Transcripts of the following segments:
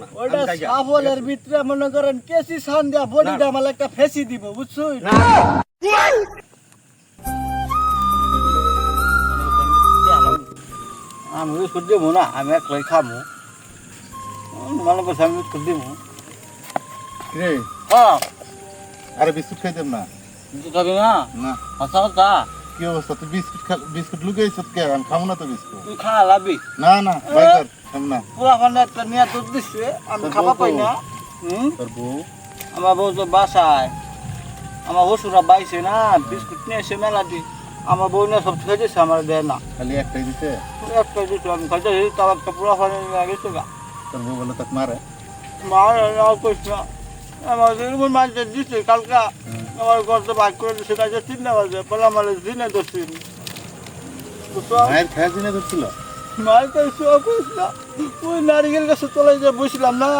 না। আমি যাই সাফলের ভিতরে মনে করেন কেসি সান দিয়া বডিটা আমার একটা ফেসি দিব বুঝছুই? আমি বিস্কুট দিব না আমি একলাই খামু। মনে করছি আমি দিব রে হ্যাঁ। আরে বিস্কুট খাইতাম না। বিস্কুট খাবি না? না। হাসা কথা? কি অবস্থা? তুই বিস্কুট বিস্কুট লুকাইছ কে? আমি খাব না তো বিস্কুট। তুই খা লাবি। না না বাইকার না পুরা মানে একটা নিয়ে দুধ দিচ্ছে আমি তোর বউ পাই না। হুম? তোর আমার বউ তো বাসায়। আমার হসুরা বাইছে না বিস্কুট নিয়ে এসে মেলা দি। আমার বউ সব খেয়ে দিচ্ছে আমার দেয় না। খালি একটাই দিতে একটা দিচ্ছে আমি খাইতে তাও একটা পুরা ফানে গেছে গা। তোর বউ বলে তাকে মারে? মার না কইস না। আমার এরকম মাঝে দিচ্ছে কালকা আমার ঘরতে ভাগ করে দিচ্ছে কাজে তিনটা বাজে বলে আমার দিনে দিন মায়ের খেয়া দিনে ধরছিল মার কাছে কইস না। ওই নারিকেল গাছে তলায় যে বসলাম না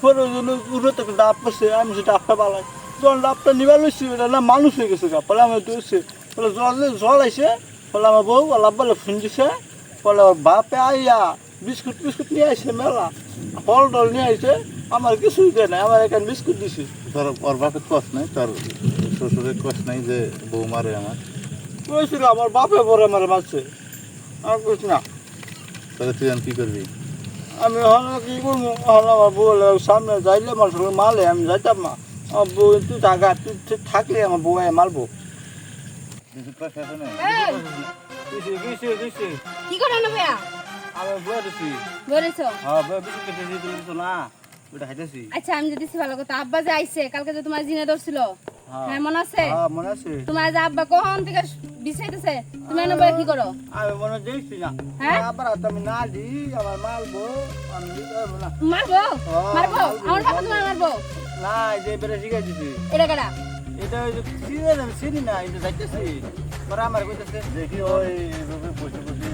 পরে ওই জন্য উড়ে থেকে ডাব পড়ছে আমি সে ডাবটা পালাই যখন ডাবটা নিবা লইছি না মানুষ হয়ে গেছে গা বলে আমার দৌড়ছে বলে জল জল আইছে বলে আমার বউ আলাপ বলে ফোন দিছে বলে ওর বাপে আইয়া বিস্কুট বিস্কুট নিয়ে আইছে মেলা। ফল টল নিয়ে আইছে আমার কিছুই দেয় না আমার এখানে বিস্কুট দিছে। তোর ওর বাপের কষ্ট নাই তোর শ্বশুরের কষ্ট নাই যে বউ মারে আমার। কইছিল আমার বাপে পরে আমার মারছে। আর কইস না। তাহলে তুই কি করবি? আমি হল কি করব? হল আমার বউ সামনে যাইলে আমার সঙ্গে মালে আমি যাইতাম না। আমার বউ তুই থাকা তুই তুই থাকলে আমার বউ মালবো মারবো। কি করে ভাইয়া? আমি বয়ে দিছি বলেছ? হ্যাঁ বয়ে দিছো না? ওটা খাইতেছি। আচ্ছা আমি যদি ভালো কথা। আব্বা যে আইছে কালকে যে তোমার জিনে ধরছিল হ্যাঁ। মনে আছে? হ্যাঁ মনে আছে। তোমার যে আব্বা কখন থেকে বিছাইতেছে তুমি এনে বলে কি করো? আমি মনে দেখছি না হ্যাঁ? আবার হাতে আমি না দিই আমার মারবো আমি দিতে না। মারবো? হ্যাঁ, মারবো? মারবো, আমার বাবা তোমার মারবো? না যে বেড়ে শিখাই দিছি এটা কেডা এটা ওই যে চিনি না চিনি না এটা যাইতেছি। পরে আমার কইতেছে দেখি ওই এভাবে বসে বসে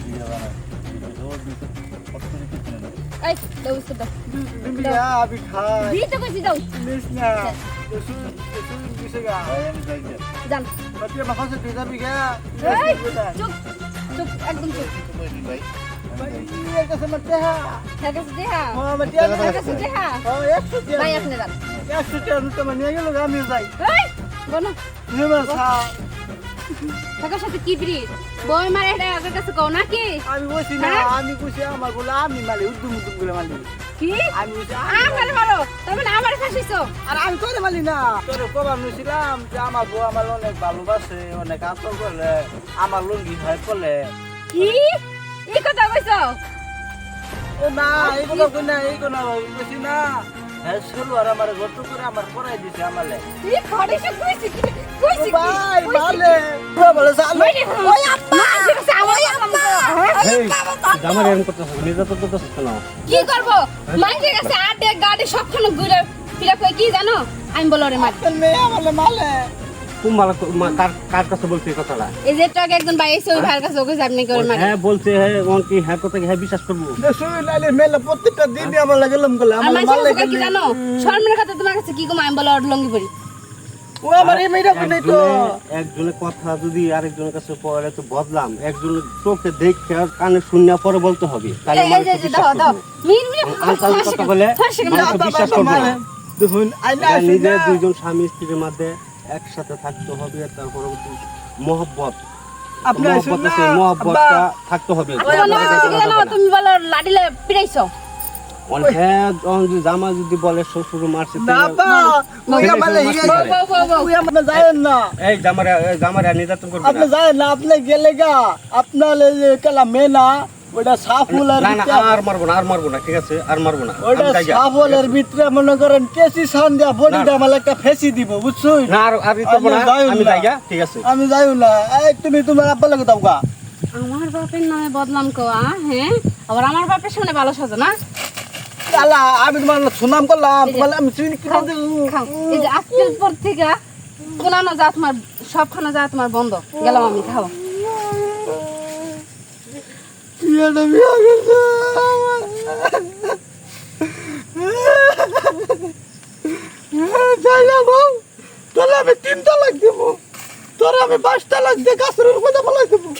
কিনে না এই দাও বিস্কুট দাও। তুমি যা আমি খাই। দিই তো কইছি দাও? নিস না এসু এসু কিসে গা জান যাবি গা এই চুপ চুপ একদম চুপ। ভাই কাছে ভাই আপনি তো মানে গেল আমি যাই। এই বনো। নেমে সা থাকার সাথে কি ব্রিড বই মারে এটা আগের কাছে কও নাকি? আমি বসি না হ্যাঁ? আমি কইছি আমার বলে আমি মালি উদ্দুম উদ্দুম করে মালি কি? আমি আমার মারো তার মানে আমার ফাঁসিছো আর আমি তোরে মালি না। তোরে কবার নিছিলাম যে আমার বউ আমার অনেক ভালোবাসে অনেক আদর করে আমার লুঙ্গি হয় বলে কি? এই কথা কইছো? ও না এই কথা কই না এই কথা কইছি না। হ্যাঁ শুরু আর আমার গত করে আমার পড়াই দিছে আমালে। এই খড়িছে কইছি কি? কইছি কি? ভাই কইছি ভালে ভালো সালে ওই আব্বা। ওই আব্বা। এই জামার এরকম করতেছ নির্যাতন করতেছ কেন? কি করব? মাইন্ডে গেছে আডে গাড়ি সবখানে ঘুরে ফিরে কই কি জানো? আমি বলো রে মার মেয়ে আমালে মালে। কোন মালা কার কার কাছে বলছে কথাটা? এই যে ট্রাক একজন ভাই এসে ওই ভাইয়ের কাছে ওকে আপনি করে মারে। হ্যাঁ বলছে হ্যাঁ ওন কি হ্যাঁ কথা হ্যাঁ বিশ্বাস করব? মেলে প্রত্যেকটা আমার লাগলাম গেল আর আমার মাঝে মালে কি জানো? শর্মের কথা তোমার কাছে কি কম? আমি বলো ওর লঙ্গি পরি। ও আমার এই মেয়েটা কোনে তো। একজনের কথা যদি আরেকজনের কাছে পরে তো বদলাম। একজনের চোখে দেখে আর কানে শুনিয়া পরে বলতে হবে। তাহলে দাও দাও। মিন মিন কথা বলে বিশ্বাস করবে। দেখুন আইনা নিজে দুইজন স্বামী স্ত্রীর মধ্যে একসাথে থাকতে হবে তার পরবর্তী মহব্বত। না থাকতে হবে। হ্যাঁ জামা যদি বলে শ্বশুর মারছে না না জামারা নির্যাতন করবে আপনি না যায়েন না আপনি গেলে গা। আপনার এই যে কেলা মেনা ওটা সাফুলের না না আর মারবো না আর মারবো না ঠিক আছে? আর মারবো না। ওটা আমি যাই গা। সাফলের ভিতরে মনে করেন কেসি সান দিয়া বডিটা আমার একটা ফেসি দিব বুঝছুই? না আর আর ই না আমি ঠিক আছে। আমি যাইও না। এই তুমি তোমার আব্বা লাগে দাও গা। আমার বাপের নামে বদনাম কোয়া হ্যাঁ? আবার আমার বাপের সামনে ভালো সাজো না? আলা আমি তোমার সুনাম করলাম তোমার আমি চিনি কি খাও, খাও। এই যে আজকের পর থেকে কোনানো যা তোমার সবখানে যা তোমার বন্ধ। গেলাম আমি খাও। বিয়েটা বিয়ে যাই না বউ তোর আমি তিন তালাক দেবো তোর আমি পাঁচ তালাক দিয়ে গাছের উপরে ফেলাই দেবো